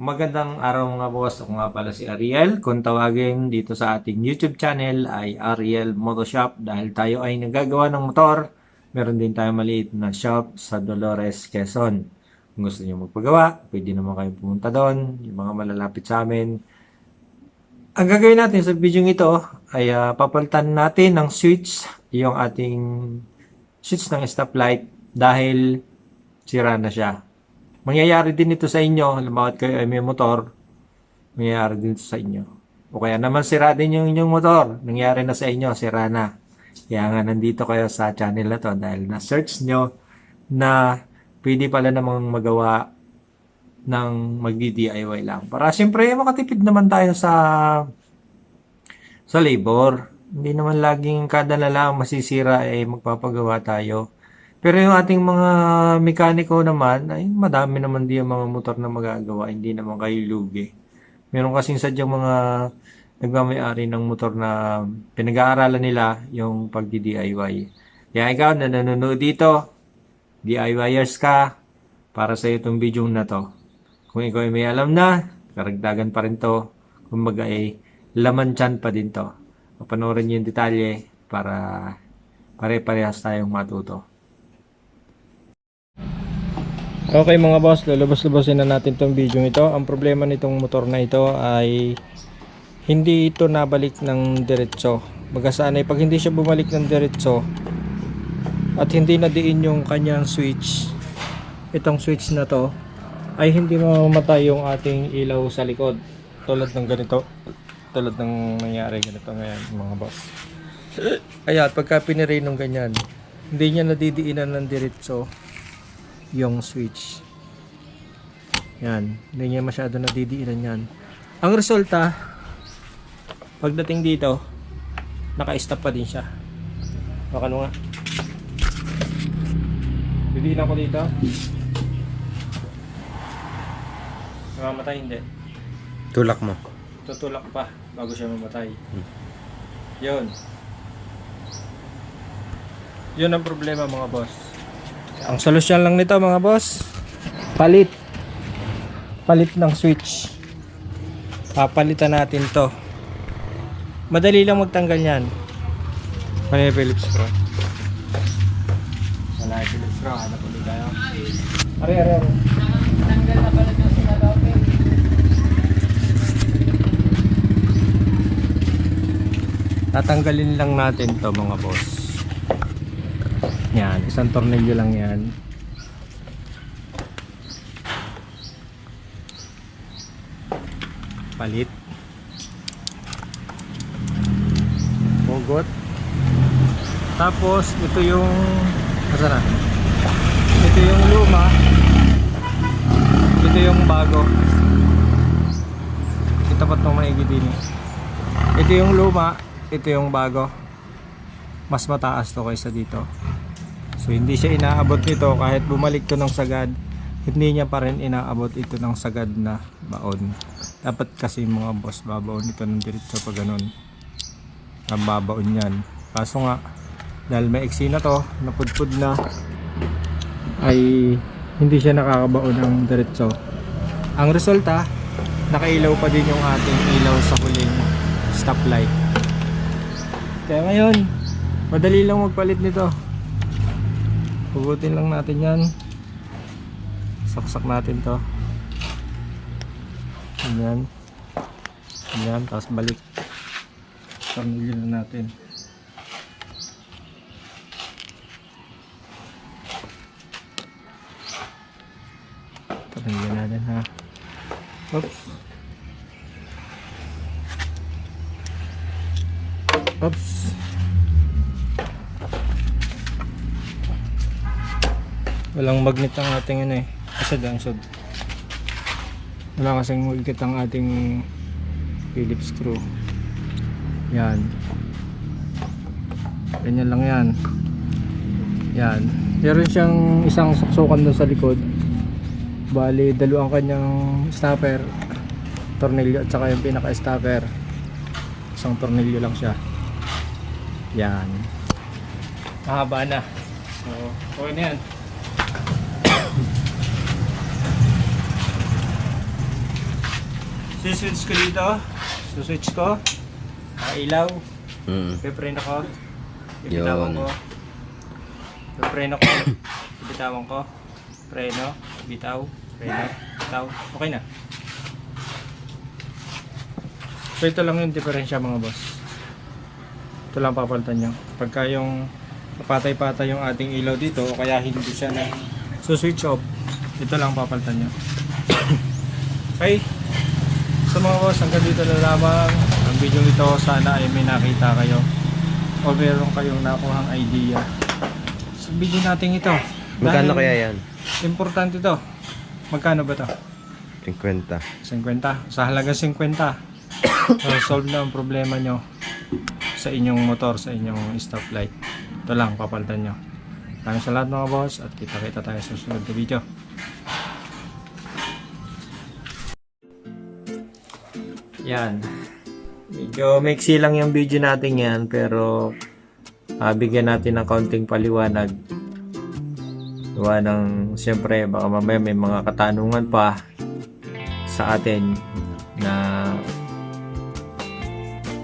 Magandang araw mga boss. Ako nga pala si Ariel. Kung tawagin dito sa ating YouTube channel ay Ariel Motoshop dahil tayo ay nagagawa ng motor. Meron din tayo maliit na shop sa Dolores, Quezon. Kung gusto niyo magpagawa, pwede naman kayo pumunta doon. Yung mga malalapit sa amin. Ang gagawin natin sa video ito ay ah, papalitan natin ng switch yung ating switch ng stoplight dahil sira na siya. Mangyayari din ito sa inyo, halimbawa kayo ay may motor, mangyayari din ito sa inyo. O kaya naman sira din yung inyong motor, nangyari na sa inyo, sira na. Kaya nga nandito kayo sa channel na to dahil na-search nyo na pwede pala namang magawa ng magdi-DIY lang. Para siyempre makatipid naman tayo sa sa labor. Hindi naman laging kada na lang masisira ay magpapagawa tayo. Pero yung ating mga mekaniko naman, ay madami naman yung mga motor na magagawa. Hindi naman kayo lugi. Meron kasing sadyang mga nagmamayari ng motor na pinag-aaralan nila yung pagdi-DIY. Kaya ikaw na nanonood dito, DIYers ka, para sa itong video na to. Kung ikaw ay may alam na, karagdagan pa rin to. Kumbaga ay laman chan pa din to. Papanoorin niyo yung detalye para pare-parehas tayong matuto. Okay mga boss, lulubos-lubosin na natin tong video ito. Ang problema nitong motor na ito ay hindi ito nabalik ng diretso. Baga sana pag hindi siya bumalik ng diretso at hindi na diin yung kanyang switch, itong switch na to, ay hindi mamamatay yung ating ilaw sa likod. Tulad ng ganito. Tulad ng nangyari ganito ngayon mga boss. Kaya pagka piniray ng ganyan, hindi niya nadidiinan ng diretso yung switch. Yan. Hindi niya masyado nadidiinan yan. Ang resulta, pagdating dito, naka-stop pa din siya. Baka ano nga. Didiin ako dito. Namamatay hindi. Tulak mo. Tutulak pa bago siya mamatay. Yun. Yun ang problema mga boss. Ang solusyon lang nito mga boss, palit. Palit ng switch. Papalitan natin to. Madali lang magtanggal yan. Ano yung Phillips? Wala yung Phillips screw. Hanap ulit tayo. Ari, ari, ari. Tatanggalin lang natin to mga boss. Yan, isang tornilyo lang yan. Palit. Pugot. Tapos, ito yung asa na? Ito yung luma. Ito yung bago. Kita pa itong maigi din eh. Ito yung luma, ito yung bago. Mas mataas to kaysa dito. So hindi siya inaabot nito kahit bumalik to ng sagad, hindi niya pa rin inaabot ito ng sagad na baon. Dapat kasi mga boss babaon ito ng diretso pag ganun. Ang babaon yan. Kaso nga, dahil may na to, napudpud na, ay hindi siya nakakabaon ng diretso. Ang resulta, nakailaw pa din yung ating ilaw sa huling stoplight. Kaya ngayon, madali lang magpalit nito. Pugutin lang natin yan. Saksak natin to. Ganyan. Ganyan. Tapos balik. Tornilyo na natin. Tornilyo natin ha. Oops. Oops. Walang magnet ang ating ano eh. Asad ang sod. Wala kasing magnet ang ating Phillips screw. Yan. Ganyan lang yan. Yan. Meron siyang isang suksukan doon sa likod. Bali, dalawang kanyang stopper. Tornilyo at saka yung pinaka-stopper. Isang tornilyo lang siya. Yan. Mahaba na. So, okay na yan. Si-switch ko dito. Suswitch ko. Ah, ilaw. Mm. Pipreno ko. Ibitawan ko. Pipreno ko. Ibitawan ko. Preno. Bitaw. Preno. Bitaw. Okay na. So ito lang yung diferensya mga boss. Ito lang papalitan nyo. Pagka yung patay-patay yung ating ilaw dito o kaya hindi siya na so switch off, ito lang papalitan nyo. okay. So mga boss, hanggang dito na lamang ang video ito. Sana ay may nakita kayo o meron kayong nakuhang idea sa video natin ito. Magkano kaya yan? Importante to. Magkano ba to? 50. 50. Sa halagang 50, uh, solve na ang problema nyo sa inyong motor, sa inyong stoplight. Ito lang, papalitan nyo. Maraming salamat mga boss at kita-kita tayo sa susunod na video. Yan. Medyo mixy lang yung video natin yan pero ah, bigyan natin ng kaunting paliwanag. Gawa ng, siyempre, baka mamaya may mga katanungan pa sa atin na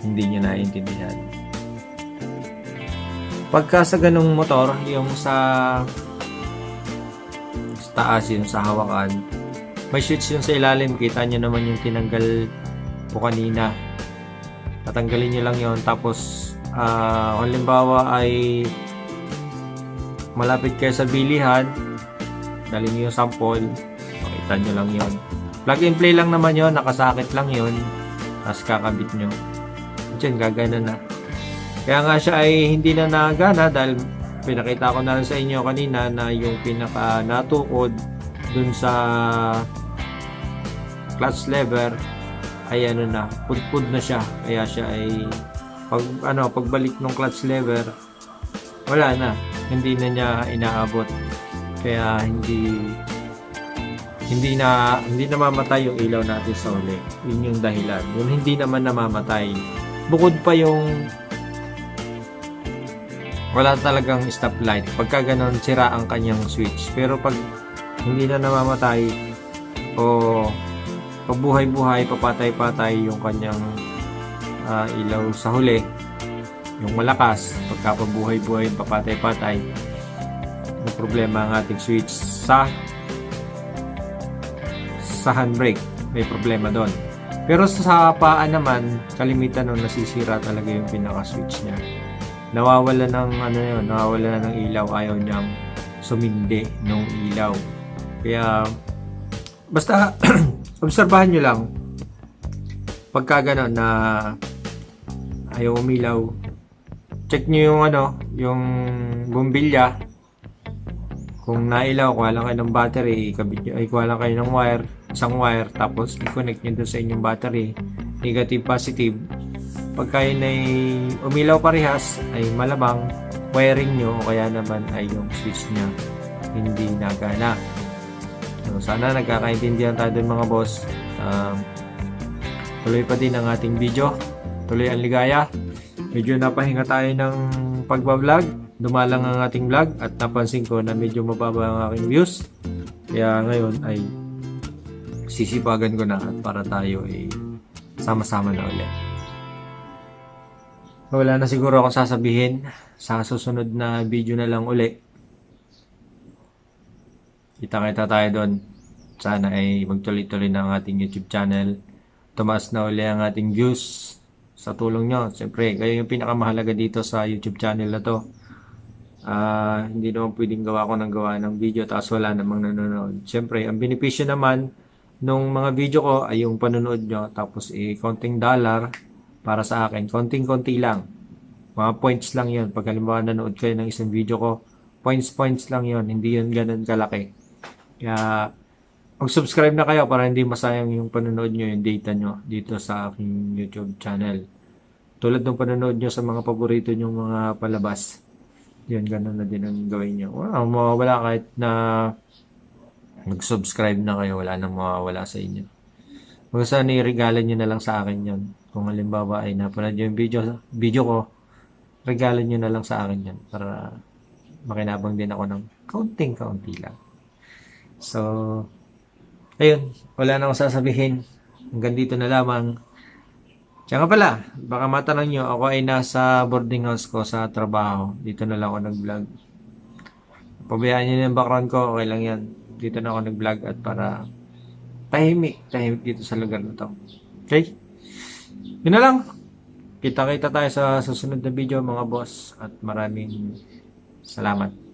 hindi nyo naiintindihan. Pagka sa ganung motor, yung sa, sa taas, yung sa hawakan, may switch yung sa ilalim. Kita nyo naman yung tinanggal po kanina. Tatanggalin nyo lang yon Tapos, ah halimbawa ay malapit kayo sa bilihan, dali nyo yung sample, makita nyo lang yon Plug and play lang naman yon nakasakit lang yon tapos kakabit nyo. Diyan, gagana na. Kaya nga siya ay hindi na nagana dahil pinakita ko na lang sa inyo kanina na yung pinaka natukod dun sa clutch lever ay ano na, pudpud na siya. Kaya siya ay pag ano, pagbalik ng clutch lever wala na. Hindi na niya inaabot. Kaya hindi hindi na hindi namamatay yung ilaw natin sa uli. Yun yung dahilan. Yung hindi naman namamatay. Bukod pa yung wala talagang stoplight. Pagka ganon, sira ang kanyang switch. Pero pag hindi na namamatay o pabuhay-buhay, papatay-patay yung kanyang ah, ilaw sa huli, yung malakas, pagka pabuhay-buhay, papatay-patay, may problema ang ating switch sa sa handbrake. May problema doon. Pero sa paa naman, kalimitan nung nasisira talaga yung pinaka-switch niya. Nawawala ng ano yun, nawawala ng ilaw, ayaw niyang sumindi ng ilaw. Kaya, basta, obserbahan nyo lang, pagka gano'n na ayaw umilaw, check nyo yung ano, yung bumbilya, kung nailaw, kuha lang kayo ng battery, ikabit nyo, ay kuha lang kayo ng wire, isang wire, tapos i-connect nyo doon sa inyong battery, negative, positive. Pagka yun ay umilaw parehas, ay malamang wiring nyo, o kaya naman ay yung switch nya hindi nagana. Sana nagkakaintindihan tayo dun mga boss. Um, tuloy pa din ang ating video. Tuloy ang ligaya. Medyo napahinga tayo ng pagbablog. Dumalang ang ating vlog at napansin ko na medyo mababa ang aking views. Kaya ngayon ay sisipagan ko na para tayo ay sama-sama na ulit. Wala na siguro akong sasabihin. Sa susunod na video na lang uli. Kita-kita tayo doon. Sana ay magtuloy-tuloy na ang ating YouTube channel. Tumaas na uli ang ating views sa tulong nyo. Siyempre, kayo yung pinakamahalaga dito sa YouTube channel na to. Ah, hindi naman pwedeng gawa ko ng gawa ng video tapos wala namang nanonood. Siyempre, ang benepisyo naman nung mga video ko ay yung panonood nyo tapos eh, konting dollar para sa akin. Konting-konti lang. Mga points lang yun. Pag halimbawa nanood kayo ng isang video ko, points-points lang yun. Hindi yun ganun kalaki. Kaya, mag-subscribe na kayo para hindi masayang yung panonood nyo, yung data nyo dito sa aking YouTube channel. Tulad ng panonood nyo sa mga paborito nyong mga palabas. Yun, ganun na din ang gawin nyo. Wow, mawawala kahit na mag-subscribe na kayo, wala nang mawawala sa inyo. Kung saan i-regalo nyo na lang sa akin yon Kung halimbawa ay napanood nyo yung video, video ko, regalo nyo na lang sa akin yon para makinabang din ako ng kaunting-kaunti lang. So, ayun, wala na akong sasabihin. Hanggang dito na lamang. Tsaka pala, baka matanong nyo, ako ay nasa boarding house ko sa trabaho. Dito na lang ako nag-vlog. Pabayaan nyo na yung background ko, okay lang yan. Dito na ako nag-vlog at para tahimik, tahimik dito sa lugar na to. Okay? Yun na lang. Kita-kita tayo sa susunod na video mga boss at maraming salamat.